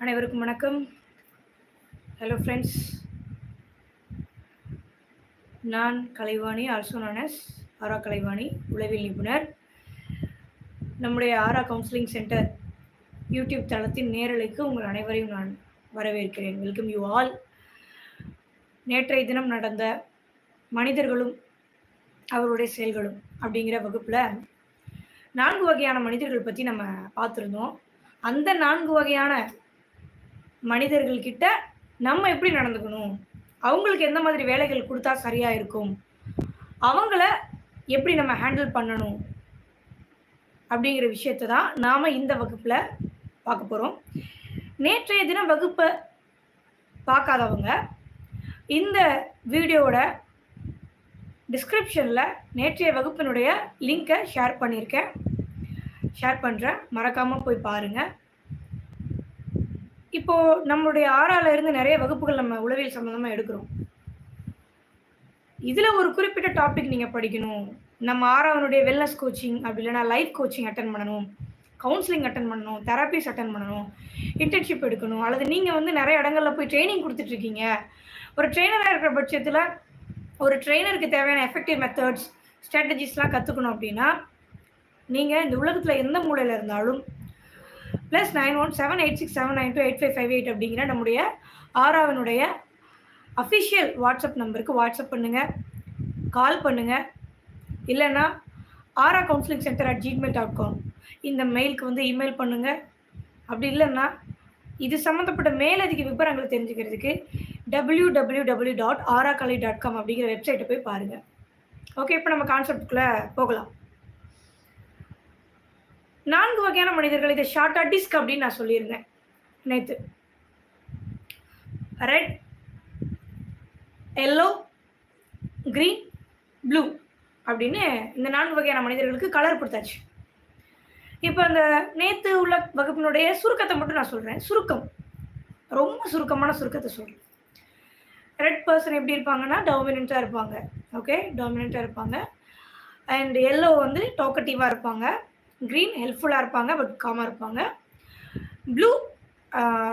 அனைவருக்கும் வணக்கம். Hello friends நான் Kalaivani also known as Aura Kalaivani உளவில் நிபுணர். நம்முடைய ஆரா கவுன்சிலிங் சென்டர் யூடியூப் தளத்தின் நேரலைக்கு உங்கள் அனைவரையும் நான் வரவேற்கிறேன். வெல்கம் யூ ஆல் நேற்றைய தினம் நடந்த மனிதர்களும் அவருடைய செயல்களும் அப்படிங்கிற வகுப்பில் நான்கு வகையான மனிதர்கள் பற்றி நம்ம பார்த்துருந்தோம். அந்த நான்கு வகையான மனிதர்கள்கிட்ட நம்ம எப்படி நடந்துக்கணும்? அவங்களுக்கு எந்த மாதிரி வேலைகள் கொடுத்தா சரியாக இருக்கும்? அவங்கள எப்படி நம்ம ஹேண்டில் பண்ணணும்? அப்படிங்கிற விஷயத்தை தான் நாம் இந்த வகுப்பில் பார்க்க போகிறோம் நேற்றைய தினம் வகுப்பை பார்க்காதவங்க இந்த வீடியோவோட டிஸ்கிரிப்ஷனில் நேற்றைய வகுப்பினுடைய லிங்க்கை ஷேர் பண்ணியிருக்கேன். ஷேர் பண்ணுறேன் மறக்காமல் போய் பாருங்கள் இப்போது நம்மளுடைய ஆறால இருந்து நிறைய வகுப்புகள் நம்ம உளவியல் சம்மந்தமாக எடுக்கிறோம். இதில் ஒரு குறிப்பிட்ட டாபிக் நீங்கள் படிக்கணும். நம்ம ஆறாவனுடைய வெல்னஸ் கோச்சிங் அப்படி இல்லைன்னா லைஃப் கோச்சிங் அட்டன் பண்ணணும். கவுன்சிலிங் அட்டன் பண்ணணும். தெரப்பிஸ் அட்டன் பண்ணணும். இன்டர்ன்ஷிப் எடுக்கணும். அல்லது நீங்கள் வந்து நிறைய இடங்களில் போய் ட்ரைனிங் கொடுத்துட்ருக்கீங்க ஒரு ட்ரெயினராக இருக்கிற பட்சத்தில் ஒரு ட்ரெயினருக்கு தேவையான எஃபெக்டிவ் மெத்தட்ஸ் ஸ்ட்ராட்டஜிஸ்லாம் கற்றுக்கணும் அப்படின்னா நீங்கள் இந்த உலகத்தில் எந்த மூலையில் இருந்தாலும் plus nine one seven eight six seven nine two eight five five eight அப்படிங்கிற நம்முடைய ஆராவனுடைய அஃபிஷியல் வாட்ஸ்அப் நம்பருக்கு வாட்ஸ்அப் பண்ணுங்கள் கால் பண்ணுங்கள் இல்லைன்னா Aura counselling centre at Gmail dot com இந்த மெயிலுக்கு வந்து இமெயில் பண்ணுங்கள் அப்படி இல்லைன்னா இது சம்மந்தப்பட்ட மேலதிக விவரங்களை தெரிஞ்சுக்கிறதுக்கு W W W dot Aura Kalai dot com அப்படிங்கிற வெப்சைட்டை போய் பாருங்கள் ஓகே இப்போ நம்ம கான்செப்டுக்குள்ளே போகலாம். நான்கு வகையான மனிதர்கள் இதை ஷார்ட்டாக டிஸ்க் அப்படின்னு நான் சொல்லியிருந்தேன். நேற்று ரெட் எல்லோ க்ரீன் ப்ளூ அப்படின்னு இந்த நான்கு வகையான மனிதர்களுக்கு கலர் கொடுத்தாச்சு. இப்போ அந்த நேற்று உள்ள வகுப்பினுடைய சுருக்கத்தை மட்டும் நான் சொல்கிறேன் சுருக்கம். ரொம்ப சுருக்கமான சுருக்கத்தை சொல்கிறேன் ரெட் பர்சன் எப்படி இருப்பாங்கன்னா டாமினண்ட்டாக இருப்பாங்க. ஓகே டாமினண்ட்டாக இருப்பாங்க. அண்ட் எல்லோ வந்து டோக்கட்டிவாக இருப்பாங்க. க்ரீன் ஹெல்ப்ஃபுல்லாக இருப்பாங்க பட் காமாக இருப்பாங்க. ப்ளூ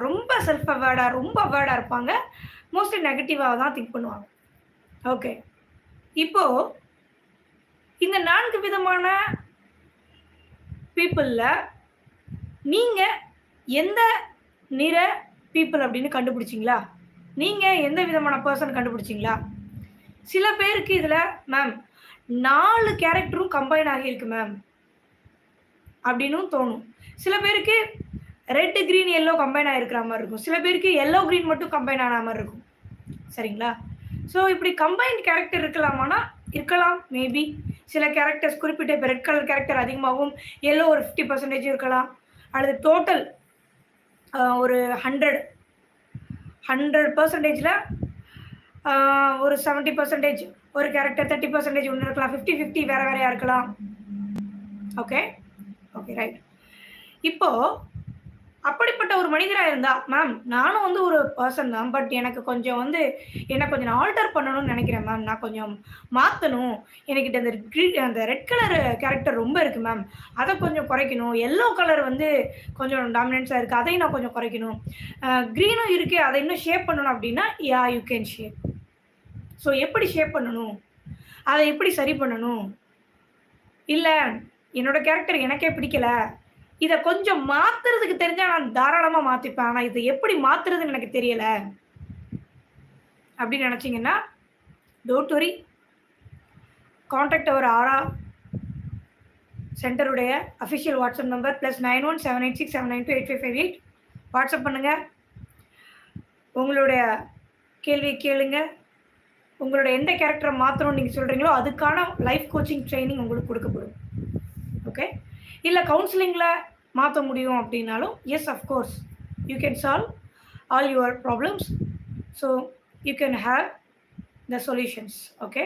ரொம்ப செல்ஃப் அவேர்டாக ரொம்ப அவேர்டாக இருப்பாங்க. மோஸ்ட்லி நெகட்டிவாக தான் திங்க் பண்ணுவாங்க. ஓகே இப்போது இந்த நான்கு விதமான பீப்புளில் நீங்கள் எந்த நிற பீப்புள் அப்படின்னு கண்டுபிடிச்சிங்களா? நீங்கள் எந்த விதமான பர்சன் கண்டுபிடிச்சிங்களா? சில பேருக்கு இதில் மேம் நாலு கேரக்டரும் கம்பைன் ஆகியிருக்கு மேம் அப்படின்னும் தோணும். சில பேருக்கு ரெட்டு க்ரீன் எல்லோ கம்பைன் ஆகிருக்கிற மாதிரி இருக்கும். சில பேருக்கு எல்லோ க்ரீன் மட்டும் கம்பைன் ஆன மாதிரி இருக்கும். சரிங்களா? ஸோ இப்படி கம்பைன்ட் கேரக்டர் இருக்கலாமானா இருக்கலாம் மேபி சில கேரக்டர்ஸ் குறிப்பிட்ட இப்போ ரெட் கலர் கேரக்டர் அதிகமாகவும் எல்லோ ஒரு ஃபிஃப்டி பர்சன்டேஜ் இருக்கலாம். அல்லது டோட்டல் ஒரு ஹண்ட்ரட் ஹண்ட்ரட் பர்சன்டேஜில் ஒரு செவன்ட்டி பர்சன்டேஜ் ஒரு கேரக்டர் தேர்ட்டி பர்சன்டேஜ் ஒன்று இருக்கலாம். ஃபிஃப்டி ஃபிஃப்டி வேறு வேறையாக இருக்கலாம். ஓகே ஓகே ரைட் இப்போது அப்படிப்பட்ட ஒரு மனிதராக இருந்தால் மேம் நானும் வந்து ஒரு பர்சன் தான் பட் எனக்கு கொஞ்சம் வந்து என்னை கொஞ்சம் நான் ஆல்டர் பண்ணணும்னு நினைக்கிறேன் மேம் நான் கொஞ்சம் மாற்றணும் எனக்கிட்ட அந்த க்ரீ அந்த ரெட் கலர் கேரக்டர் ரொம்ப இருக்குது மேம் அதை கொஞ்சம் குறைக்கணும். எல்லோ கலர் வந்து கொஞ்சம் டாமினன்ஸாக இருக்குது அதையும் நான் கொஞ்சம் குறைக்கணும். க்ரீனும் இருக்குது அதை இன்னும் ஷேப் பண்ணணும் அப்படின்னா yeah you can shape so எப்படி ஷேப் பண்ணணும்? அதை எப்படி சரி பண்ணணும்? இல்லை என்னோட கேரக்டர் எனக்கே பிடிக்கல. இதை கொஞ்சம் மாத்துறதுக்கு தெரிஞ்சா நான் தாராளமாக மாற்றிப்பேன் ஆனால் இதை எப்படி மாத்துறதுன்னு எனக்கு தெரியல. அப்படின்னு நினச்சிங்கன்னா don't worry contact our Aura சென்டருடைய official WhatsApp number plus nine one seven eight six seven nine two eight five five eight WhatsApp பண்ணுங்கள் உங்களுடைய கேள்வியை கேளுங்க. உங்களோட எந்த கேரக்டரை மாற்றணும்னு நீங்கள் சொல்கிறீங்களோ அதுக்கான லைஃப் கோச்சிங் ட்ரைனிங் உங்களுக்கு கொடுக்கப்படும். ஓகே இல்லை கவுன்சிலிங்கில் மாற்ற முடியும் அப்படின்னாலும் yes of course you can solve all your problems so you can have the solutions okay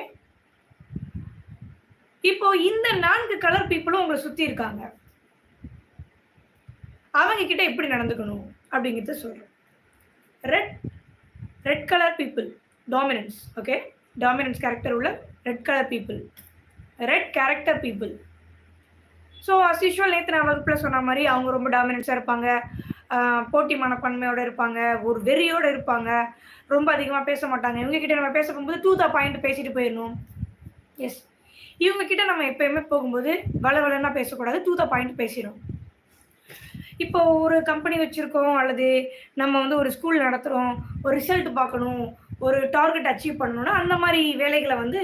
இப்போ இந்த நான்கு கலர் பீப்புளும் உங்களை சுற்றி இருக்காங்க. அவங்க கிட்ட எப்படி நடந்துக்கணும் அப்படிங்கிறத சொல்கிறேன் red red colour people dominance okay dominance character உள்ள red colour people red character people so as usual நேற்று நான் வகுப்பில் சொன்ன மாதிரி அவங்க ரொம்ப டாமினன்ஸாக இருப்பாங்க. போட்டி மனப்பான்மையோட இருப்பாங்க ஒரு வெறியோடு இருப்பாங்க. ரொம்ப அதிகமாக பேச மாட்டாங்க. இவங்க கிட்ட நம்ம பேச போகும்போது டூ த பாயிண்ட் பேசிட்டு போயிடணும். எஸ் இவங்க கிட்ட நம்ம எப்பயுமே போகும்போது வள வளன்னா பேசக்கூடாது டூ த பாயிண்ட் பேசிடும் இப்போ ஒரு கம்பெனி வச்சுருக்கோம் அல்லது நம்ம வந்து ஒரு ஸ்கூல் நடத்துகிறோம் ஒரு ரிசல்ட் பார்க்கணும் ஒரு டார்கெட் அச்சீவ் பண்ணணும்னா அந்த மாதிரி வேலைகளை வந்து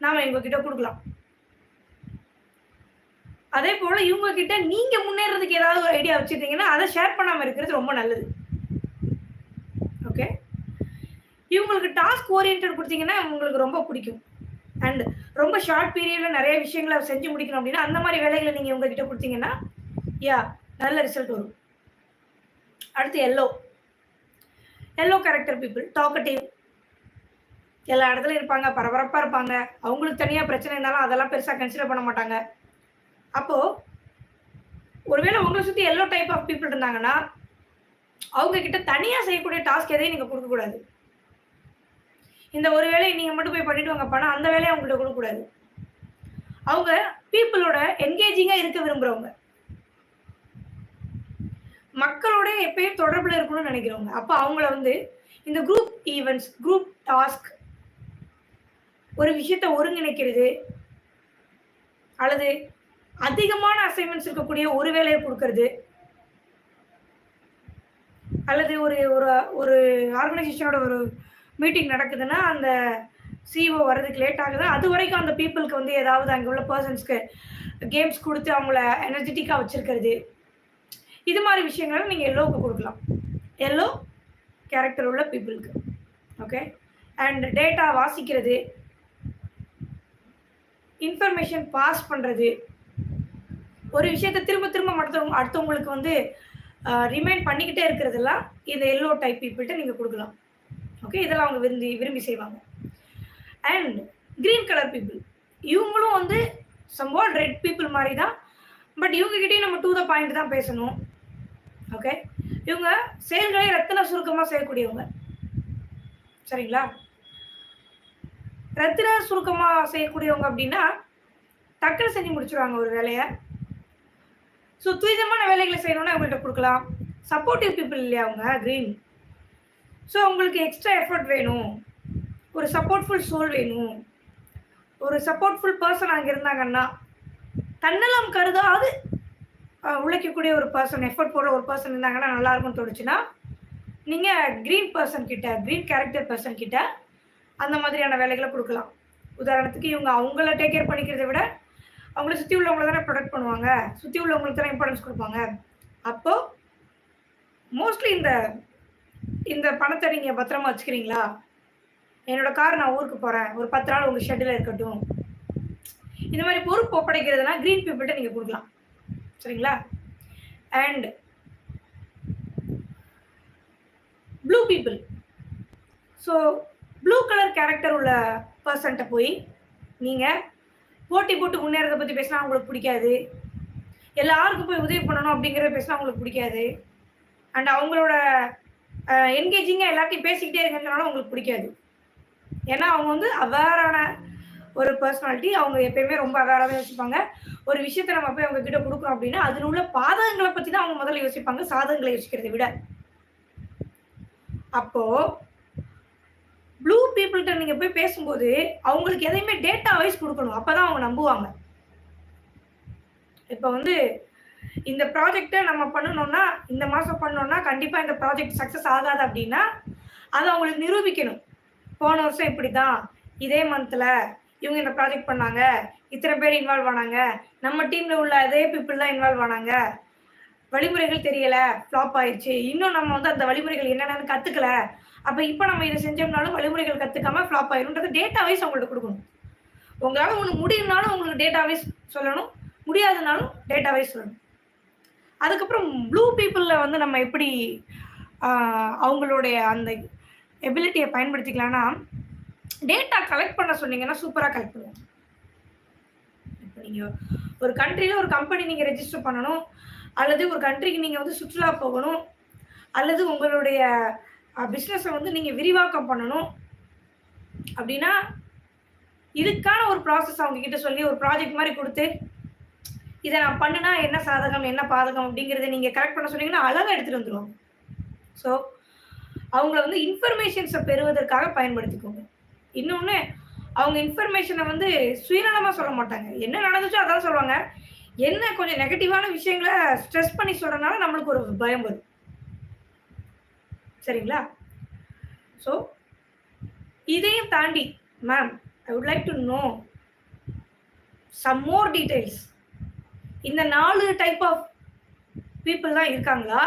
நாம் இவங்கக்கிட்ட கொடுக்கலாம். அதே போல் இவங்க கிட்ட நீங்கள் முன்னேறதுக்கு ஏதாவது ஒரு ஐடியா வச்சிருந்தீங்கன்னா அதை ஷேர் பண்ணாமல் இருக்கிறது ரொம்ப நல்லது. ஓகே இவங்களுக்கு டாஸ்க் ஓரியன்ட் கொடுத்தீங்கன்னா உங்களுக்கு ரொம்ப பிடிக்கும். அண்ட் ரொம்ப ஷார்ட் பீரியடில் நிறைய விஷயங்களை செஞ்சு முடிக்கணும் அப்படின்னா அந்த மாதிரி வேலைகளை நீங்கள் உங்ககிட்ட கொடுத்தீங்கன்னா யா நல்ல ரிசல்ட் வரும். அடுத்து yellow yellow character people talkative எல்லா இடத்துலையும் இருப்பாங்க பரபரப்பாக இருப்பாங்க. அவங்களுக்கு தனியாக பிரச்சனை இருந்தாலும் அதெல்லாம் பெருசாக கன்சிடர் பண்ண மாட்டாங்க. அப்போது ஒருவேளை உங்களை சுற்றி எல்லோ டைப் ஆஃப் பீப்புள் இருந்தாங்கன்னா அவங்க கிட்ட தனியாக செய்யக்கூடிய டாஸ்க் எதையும் நீங்கள் கொடுக்கக்கூடாது இந்த ஒரு வேலையை நீங்கள் மட்டும் போய் பண்ணிட்டு பணம் அந்த வேலையை அவங்கள்ட்ட கொடுக்கக்கூடாது அவங்க பீப்புளோட என்கேஜிங்காக இருக்க விரும்புகிறவங்க மக்களோட எப்பயும் தொடர்பில் இருக்கணும்னு நினைக்கிறவங்க. அப்போ அவங்கள வந்து இந்த குரூப் ஈவெண்ட்ஸ் குரூப் டாஸ்க் ஒரு விஷயத்த ஒருங்கிணைக்கிறது அல்லது அதிகமான அசைன்மெண்ட்ஸ் இருக்கக்கூடிய ஒரு வேலையை கொடுக்கறது. அல்லது ஒரு ஒரு ஒரு ஆர்கனைசேஷனோட ஒரு மீட்டிங் நடக்குதுன்னா அந்த சிஓ வர்றதுக்கு லேட் ஆகுது. அது வரைக்கும் அந்த பீப்புளுக்கு வந்து ஏதாவது அங்கே உள்ள பர்சன்ஸ்க்கு கேம்ஸ் கொடுத்து அவங்கள எனர்ஜெட்டிக்காக வச்சுருக்கிறது. இது மாதிரி விஷயங்களை நீங்கள் எல்லோவுக்கு கொடுக்கலாம். எல்லோ கேரக்டர் உள்ள பீப்புளுக்கு ஓகே அண்ட் டேட்டா வாசிக்கிறது. இன்ஃபர்மேஷன் பாஸ் பண்ணுறது ஒரு விஷயத்தை திரும்ப திரும்ப மற்றவங்க அடுத்தவங்களுக்கு வந்து ரிமைண்ட் பண்ணிக்கிட்டே இருக்கிறதெல்லாம் இந்த எல்லோ டைப் பீப்புள்கிட்ட நீங்கள் கொடுக்கலாம். ஓகே இதெல்லாம் அவங்க விரும்பி விரும்பி செய்வாங்க. அண்ட் க்ரீன் கலர் பீப்புள் இவங்களும் வந்து சம்வாட் ரெட் பீப்புள் மாதிரி தான் பட் இவங்ககிட்டயும் நம்ம டூ த பாயிண்ட் தான் பேசணும். ஓகே இவங்க செயல்களை ரத்தின சுருக்கமாக செய்யக்கூடியவங்க. சரிங்களா? ரத்தின சுருக்கமாக செய்யக்கூடியவங்க அப்படின்னா டக்குன்னு செஞ்சு முடிச்சுருவாங்க ஒரு வேலையை. ஸோ துரிதமான வேலைகளை செய்யணும்னா அவங்கள்ட்ட கொடுக்கலாம். சப்போர்ட்டிவ் பீப்புள் இல்லையா அவங்க? க்ரீன் ஸோ அவங்களுக்கு எக்ஸ்ட்ரா எஃபர்ட் வேணும். ஒரு சப்போர்ட்ஃபுல் சோல் வேணும். ஒரு சப்போர்ட்ஃபுல் பர்சன் அங்கே இருந்தாங்கன்னா தன்னலம் கருதாது உழைக்கக்கூடிய ஒரு பர்சன் எஃபர்ட் போடுற ஒரு பர்சன் இருந்தாங்கன்னா நல்லா இருக்கும்னு தோணுச்சுன்னா நீங்கள் க்ரீன் பர்சன் கிட்ட க்ரீன் கேரக்டர் பர்சன் கிட்ட அந்த மாதிரியான வேலைகளை கொடுக்கலாம். உதாரணத்துக்கு இவங்க அவங்கள டேக் கேர் பண்ணிக்கிறத விட அவங்கள சுற்றி உள்ளவங்கள தானே ப்ரொடெக்ட் பண்ணுவாங்க? சுற்றி உள்ளவங்களுக்கு தானே இம்பார்ட்டன்ஸ் கொடுப்பாங்க? அப்போது மோஸ்ட்லி இந்த இந்த பணத்தை நீங்கள் பத்திரமா வச்சுக்கிறீங்களா? என்னோட கார் நான் ஊருக்கு போகிறேன் ஒரு பத்து நாள் உங்கள் ஷெட்டில் இருக்கட்டும். இந்த மாதிரி பொறுப்பு ஒப்படைக்கிறதுனா க்ரீன் பீப்புள்கிட்ட நீங்கள் கொடுக்கலாம். சரிங்களா? And blue people so blue colour character உள்ள பர்சன்ட்ட போய் நீங்கள் போட்டி போட்டு முன்னேறத பற்றி பேசினா அவங்களுக்கு பிடிக்காது. எல்லாருக்கும் போய் உதவி பண்ணணும் அப்படிங்கிறத பேசினா அவங்களுக்கு பிடிக்காது. அண்ட் அவங்களோட என்கேஜிங்காக எல்லாத்தையும் பேசிக்கிட்டே இருக்கிறதுனால அவங்களுக்கு பிடிக்காது. ஏன்னா அவங்க வந்து அவேரான ஒரு பர்சனாலிட்டி அவங்க எப்பயுமே ரொம்ப அவேராகவே யோசிப்பாங்க. ஒரு விஷயத்த நம்ம போய் அவங்க கிட்ட கொடுக்குறோம் அப்படின்னா அதில் உள்ள பாதகங்களை பற்றி தான் அவங்க முதல்ல யோசிப்பாங்க. சாதகங்களை யோசிக்கிறத விட. அப்போது ப்ளூ பீப்புள்கிட்ட நீங்க போய் பேசும்போது அவங்களுக்கு எதையுமே டேட்டா வைஸ் கொடுக்கணும். அப்பதான் அவங்க நம்புவாங்க. இப்போ வந்து இந்த ப்ராஜெக்டை நம்ம பண்ணணும்னா இந்த மாதம் பண்ணோம்னா கண்டிப்பாக இந்த ப்ராஜெக்ட் சக்ஸஸ் ஆகாது அப்படின்னா அதை அவங்களுக்கு நிரூபிக்கணும். போன வருஷம் இப்படி தான் இதே மந்த்ல இவங்க இந்த ப்ராஜெக்ட் பண்ணாங்க. இத்தனை பேர் இன்வால்வ் ஆனாங்க. நம்ம டீமில் உள்ள அதே பீப்புள் தான் இன்வால்வ் ஆனாங்க. வழிமுறைகள் தெரியல. ஃப்ளாப் ஆயிடுச்சு. இன்னும் நம்ம வந்து அந்த வழிமுறைகள் என்னென்னு கற்றுக்கல அப்போ இப்போ நம்ம இதை செஞ்சோம்னாலும் வழிமுறைகள் கற்றுக்காம ஃப்ளாப் ஆயிரும்ன்றது டேட்டா வைஸ் அவங்கள்ட்ட கொடுக்கணும். உங்களால் உங்களுக்கு முடியும்னாலும் உங்களுக்கு டேட்டா வைஸ் சொல்லணும். முடியாதுனாலும் டேட்டா வைஸ் சொல்லணும். அதுக்கப்புறம் ப்ளூ பீப்புளில் வந்து நம்ம எப்படி அவங்களுடைய அந்த எபிலிட்டியை பயன்படுத்திக்கலாம்னா டேட்டா கலெக்ட் பண்ண சொன்னீங்கன்னா சூப்பராக கலெக்ட் பண்ணுவோம். இப்போ நீங்கள் ஒரு கண்ட்ரியில் ஒரு கம்பெனி நீங்கள் ரெஜிஸ்டர் பண்ணணும். அல்லது ஒரு கண்ட்ரிக்கு நீங்கள் வந்து சுற்றுலா போகணும். அல்லது உங்களுடைய பிஸ்னஸை வந்து நீங்கள் விரிவாக்கம் பண்ணணும். அப்படின்னா இதுக்கான ஒரு ப்ராசஸ் அவங்க கிட்ட சொல்லி ஒரு ப்ராஜெக்ட் மாதிரி கொடுத்து இதை நான் பண்ணுனா என்ன சாதகம் என்ன பாதகம் அப்படிங்கிறத நீங்கள் கரெக்ட் பண்ண சொன்னீங்கன்னா அழகாக எடுத்துகிட்டு வந்துடுவாங்க ஸோ அவங்கள வந்து இன்ஃபர்மேஷன்ஸை பெறுவதற்காக பயன்படுத்திக்கோங்க. இன்னொன்று அவங்க இன்ஃபர்மேஷனை வந்து சுயநலமாக சொல்ல மாட்டாங்க. என்ன நடந்துச்சோ அதான் சொல்லுவாங்க. என்ன கொஞ்சம் நெகட்டிவான விஷயங்களை ஸ்ட்ரெஸ் பண்ணி சொல்கிறனால நம்மளுக்கு ஒரு பயம் வரும். சரிங்களா? ஸோ இதையும் தாண்டி ma'am I would like to know some more details இந்த நாலு டைப் ஆஃப் பீப்புள் தான் இருக்காங்களா?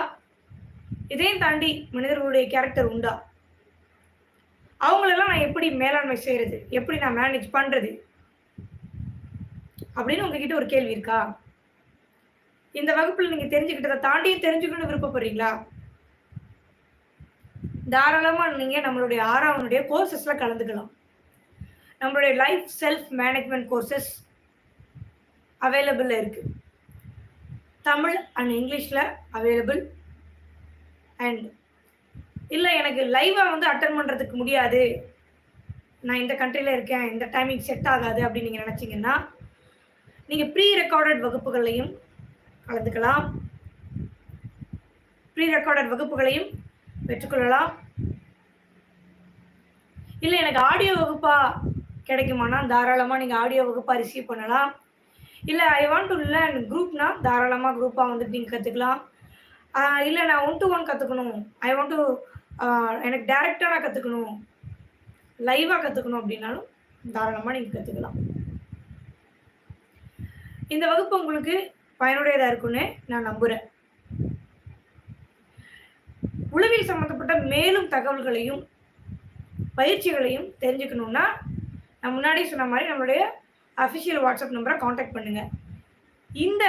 இதையும் தாண்டி மனிதர்களுடைய கேரக்டர் உண்டா? அவங்களெல்லாம் நான் எப்படி மேலாண்மை செய்கிறது எப்படி நான் மேனேஜ் பண்ணுறது அப்படின்னு உங்ககிட்ட ஒரு கேள்வி இருக்கா? இந்த வகுப்பில் நீங்கள் தெரிஞ்சுக்கிட்டதை தாண்டியும் தெரிஞ்சுக்கணும்னு விருப்பப்படுறீங்களா? தாராளமாக நீங்கள் நம்மளுடைய ஆறாவனுடைய கோர்சஸில் கலந்துக்கலாம். நம்மளுடைய லைஃப் செல்ஃப் மேனேஜ்மெண்ட் கோர்சஸ் அவைலபிளில் இருக்குது தமிழ் அண்ட் இங்கிலீஷில் அவைலபிள் அண்ட் இல்லை எனக்கு லைவாக வந்து அட்டன் பண்ணுறதுக்கு முடியாது. நான் இந்த கண்ட்ரியில் இருக்கேன் இந்த டைமிங் செட் ஆகாது அப்படின்னு நீங்கள் நினச்சிங்கன்னா நீங்கள் ப்ரீ ரெக்கார்டட் வகுப்புகளையும் கலந்துக்கலாம். ப்ரீ ரெக்கார்டட் வகுப்புகளையும் பெற்றுக்கொள்ளலாம். இல்லை எனக்கு ஆடியோ வகுப்பாக கிடைக்குமானா? தாராளமாக நீங்கள் ஆடியோ வகுப்பாக ரிசீவ் பண்ணலாம். இல்லை ஐ வாண்ட் டு லேர்ன் குரூப்னா தாராளமாக குரூப்பாக வந்துட்டு நீங்கள் கற்றுக்கலாம் இல்லை நான் ஒன் டு ஒன் கற்றுக்கணும் ஐ வாண்ட் டு எனக்கு டேரெக்டாக நான் கற்றுக்கணும் லைவாக கற்றுக்கணும் அப்படின்னாலும் தாராளமாக நீங்கள் கற்றுக்கலாம் இந்த வகுப்பு உங்களுக்கு பயனுடையதாக இருக்குன்னு நான் நம்புகிறேன் உளவியல் சம்மந்தப்பட்ட மேலும் தகவல்களையும் பயிற்சிகளையும் தெரிஞ்சுக்கணுன்னா நான் முன்னாடி சொன்ன மாதிரி நம்மளுடைய அஃபிஷியல் வாட்ஸ்அப் நம்பரை காண்டாக்ட் பண்ணுங்கள் இந்த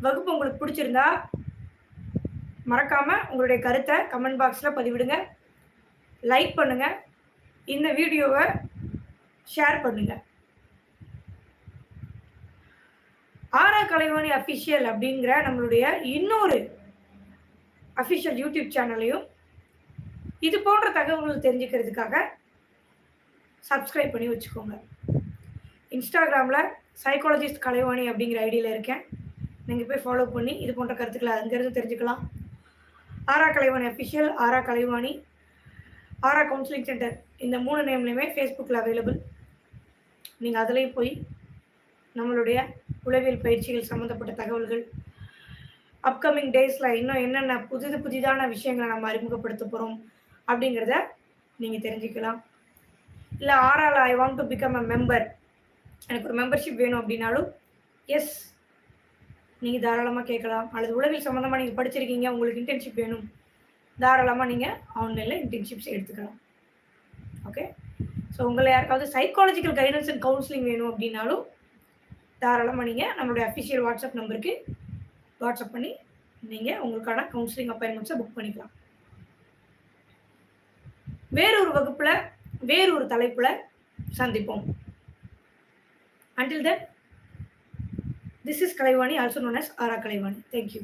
வகுப்பு உங்களுக்கு பிடிச்சிருந்தா மறக்காமல் உங்களுடைய கருத்தை கமெண்ட் பாக்ஸில் பதிவிடுங்க. லைக் பண்ணுங்கள் இந்த வீடியோவை ஷேர் பண்ணுங்கள் ஆரா கலைவாணி அஃபிஷியல் அப்படிங்கிற நம்மளுடைய இன்னொரு அஃபிஷியல் யூடியூப் சேனலையும் இது போன்ற தகவல்கள் தெரிஞ்சுக்கிறதுக்காக சப்ஸ்கிரைப் பண்ணி வச்சுக்கோங்க. இன்ஸ்டாகிராமில் சைக்காலஜிஸ்ட் கலைவாணி அப்படிங்கிற ஐடியில் இருக்கேன். நீங்கள் போய் ஃபாலோ பண்ணி இது போன்ற கருத்துக்களை அங்கேருந்து தெரிஞ்சுக்கலாம். Aura Kalaivani official Aura Kalaivani Aura counselling centre இந்த மூணு நேம்லையுமே ஃபேஸ்புக்கில் அவைலபிள் நீங்கள் அதுலேயும் போய் நம்மளுடைய உளவியல் பயிற்சிகள் சம்மந்தப்பட்ட தகவல்கள் அப்கமிங் டேஸில் இன்னும் என்னென்ன புதிது புதிதான விஷயங்களை நம்ம அறிமுகப்படுத்த போகிறோம் அப்படிங்கிறத நீங்கள் தெரிஞ்சுக்கலாம். இல்லை ஆரால் I want to become a member எனக்கு ஒரு மெம்பர்ஷிப் வேணும் அப்படின்னாலும் எஸ் நீங்கள் தாராளமாக கேட்கலாம். அல்லது உளவில் சம்மந்தமாக நீங்கள் படிச்சிருக்கீங்க உங்களுக்கு இன்டர்ன்ஷிப் வேணும் தாராளமாக நீங்கள் ஆன்லைனில் இன்டர்ன்ஷிப்ஸ் எடுத்துக்கலாம். ஓகே ஸோ உங்களை யாருக்காவது சைக்காலஜிக்கல் கைடன்ஸ் அண்ட் கவுன்சிலிங் வேணும் அப்படின்னாலும் தாராளமாக நீங்கள் நம்மளுடைய அஃபிஷியல் வாட்ஸ்அப் நம்பருக்கு வாட்ஸ்அப் பண்ணி நீங்கள் உங்களுக்கான கவுன்சிலிங் அப்பாயின்மெண்ட்ஸை புக் பண்ணிக்கலாம். வேறொரு வகுப்பில் வேறொரு தலைப்பில் சந்திப்போம். Until then this is Kalaivani also known as Aura Kalaivani thank you